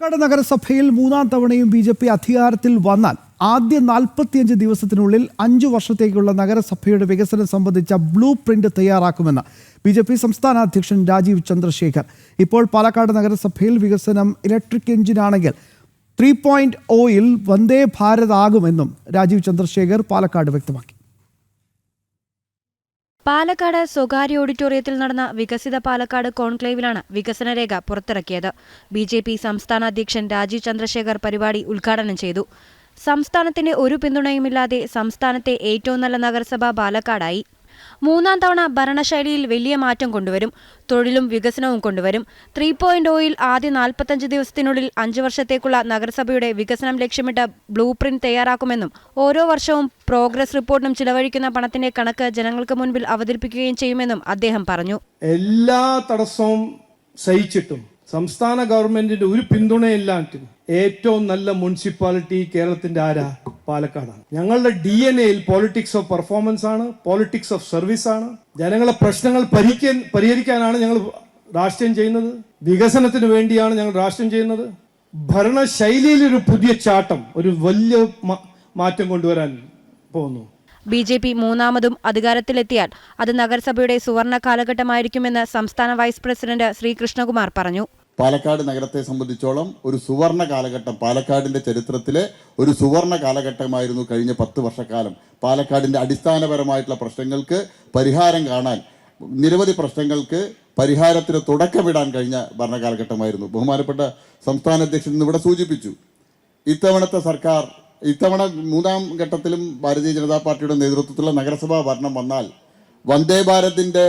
പാലക്കാട് നഗരസഭയിൽ മൂന്നാം തവണയും ബി ജെ പി അധികാരത്തിൽ വന്നാൽ ആദ്യ നാൽപ്പത്തിയഞ്ച് ദിവസത്തിനുള്ളിൽ അഞ്ചു വർഷത്തേക്കുള്ള നഗരസഭയുടെ വികസനം സംബന്ധിച്ച ബ്ലൂ പ്രിന്റ് തയ്യാറാക്കുമെന്ന് ബി ജെ പി സംസ്ഥാന അധ്യക്ഷൻ രാജീവ് ചന്ദ്രശേഖർ. ഇപ്പോൾ പാലക്കാട് നഗരസഭയിൽ വികസനം ഇലക്ട്രിക് എഞ്ചിനാണെങ്കിൽ three point oil Vande Bharat ആകുമെന്നും രാജീവ് ചന്ദ്രശേഖർ പാലക്കാട് വ്യക്തമാക്കി. പാലക്കാട് സ്വകാര്യ ഓഡിറ്റോറിയത്തിൽ നടന്ന വികസിത പാലക്കാട് കോൺക്ലേവിലാണ് വികസനരേഖ പുറത്തിറക്കിയത്. ബി ജെ പി സംസ്ഥാന അധ്യക്ഷൻ രാജീവ് ചന്ദ്രശേഖർ പരിപാടി ഉദ്ഘാടനം ചെയ്തു. സംസ്ഥാനത്തിന്റെ ഒരു പിന്തുണയുമില്ലാതെ സംസ്ഥാനത്തെ ഏറ്റവും നല്ല നഗരസഭ പാലക്കാടായി. മൂന്നാം തവണ ഭരണശൈലിയിൽ വലിയ മാറ്റം കൊണ്ടുവരും തൊഴിലും വികസനവും കൊണ്ടുവരും. ത്രീ പോയിന്റ് ഓയിൽ ആദ്യ നാൽപ്പത്തഞ്ച് ദിവസത്തിനുള്ളിൽ അഞ്ച് വർഷത്തേക്കുള്ള നഗരസഭയുടെ വികസനം ലക്ഷ്യമിട്ട് ബ്ലൂ പ്രിന്റ് തയ്യാറാക്കുമെന്നും ഓരോ വർഷവും പ്രോഗ്രസ് റിപ്പോർട്ടിനും ചിലവഴിക്കുന്ന പണത്തിന്റെ കണക്ക് ജനങ്ങൾക്ക് മുൻപിൽ അവതരിപ്പിക്കുകയും ചെയ്യുമെന്നും അദ്ദേഹം പറഞ്ഞു. എല്ലാ തടസ്സവും സഹിച്ചിട്ടും സംസ്ഥാന ഗവൺമെന്റിന്റെ ഒരു പിന്തുണയില്ലാട്ടും ഏറ്റവും നല്ല മുനിസിപ്പാലിറ്റി കേരളത്തിന്റെ ആരാ? പാലക്കാടാണ്. ഞങ്ങളുടെ ഡി എൻ എയിൽ പോളിറ്റിക്സ് ഓഫ് പെർഫോമൻസ് ആണ് പോളിറ്റിക്സ് ഓഫ് സർവീസ് ആണ്. ജനങ്ങളെ പ്രശ്നങ്ങൾ പരിഹരിക്കാൻ പരിഹരിക്കാനാണ് ഞങ്ങൾ രാഷ്ട്രീയം ചെയ്യുന്നത്. വികസനത്തിന് വേണ്ടിയാണ് ഞങ്ങൾ രാഷ്ട്രീയം ചെയ്യുന്നത്. ഭരണശൈലിയിൽ ഒരു പുതിയ ചാട്ടം ഒരു വലിയ മാറ്റം കൊണ്ടുവരാൻ പോകുന്നു. ബി ജെ പി മൂന്നാമതും അധികാരത്തിലെത്തിയാൽ അത് നഗരസഭയുടെ സുവർണ കാലഘട്ടമായിരിക്കുമെന്ന് സംസ്ഥാന വൈസ് പ്രസിഡന്റ് ശ്രീകൃഷ്ണകുമാർ പറഞ്ഞു. പാലക്കാട് നഗരത്തെ സംബന്ധിച്ചോളം ഒരു സുവർണ കാലഘട്ടം. പാലക്കാടിന്റെ ചരിത്രത്തിലെ ഒരു സുവർണ കാലഘട്ടമായിരുന്നു കഴിഞ്ഞ പത്ത് വർഷക്കാലം. പാലക്കാടിന്റെ അടിസ്ഥാനപരമായിട്ടുള്ള പ്രശ്നങ്ങൾക്ക് പരിഹാരം കാണാൻ നിരവധി പ്രശ്നങ്ങൾക്ക് പരിഹാരത്തിന് തുടക്കമിടാൻ കഴിഞ്ഞ ഭരണകാലഘട്ടമായിരുന്നു. ബഹുമാനപ്പെട്ട സംസ്ഥാന അധ്യക്ഷൻ ഇന്നിവിടെ സൂചിപ്പിച്ചു. ഇത്തവണത്തെ സർക്കാർ ഇത്തവണ മൂന്നാം ഘട്ടത്തിലും ഭാരതീയ ജനതാ പാർട്ടിയുടെ നേതൃത്വത്തിലുള്ള നഗരസഭാ ഭരണം വന്നാൽ വന്ദേ ഭാരതിന്റെ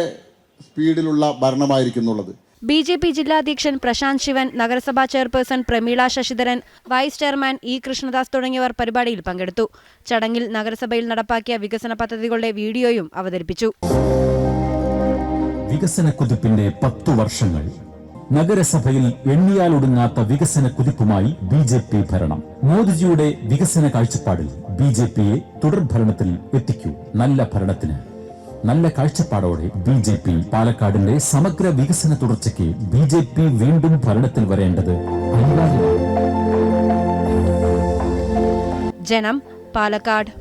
സ്പീഡിലുള്ള ഭരണമായിരിക്കുന്നുള്ളത്. ബി ജെ പി ജില്ലാധ്യക്ഷൻ പ്രശാന്ത് ശിവൻ നഗരസഭാ chairperson Prameela Sasidharan vice chairman E Krishnadas തുടങ്ങിയവർ പരിപാടിയിൽ പങ്കെടുത്തു. ചടങ്ങിൽ നഗരസഭയിൽ നടപ്പാക്കിയ വികസന പദ്ധതികളുടെ വീഡിയോയും അവതരിപ്പിച്ചു. വികസന കുതിപ്പിന്റെ പത്തു വർഷങ്ങൾ. നഗരസഭയിൽ എണ്ണിയാലൊടുങ്ങാത്ത വികസന കുതിപ്പുമായി ബി ജെ പി ഭരണം. മോദിജിയുടെ വികസന കാഴ്ചപ്പാടിൽ ബി ജെ പിയെ തുടർഭരണത്തിൽ എത്തിക്കൂ. നല്ല ഭരണത്തിന്. നല്ല കാഴ്ചപ്പാടോടെ ബി ജെ പി പാലക്കാടിന്റെ സമഗ്ര വികസന തുടർച്ചയ്ക്ക് ബി ജെ പി വീണ്ടും ഭരണത്തിൽ വരേണ്ടത് ജനം പാലക്കാട്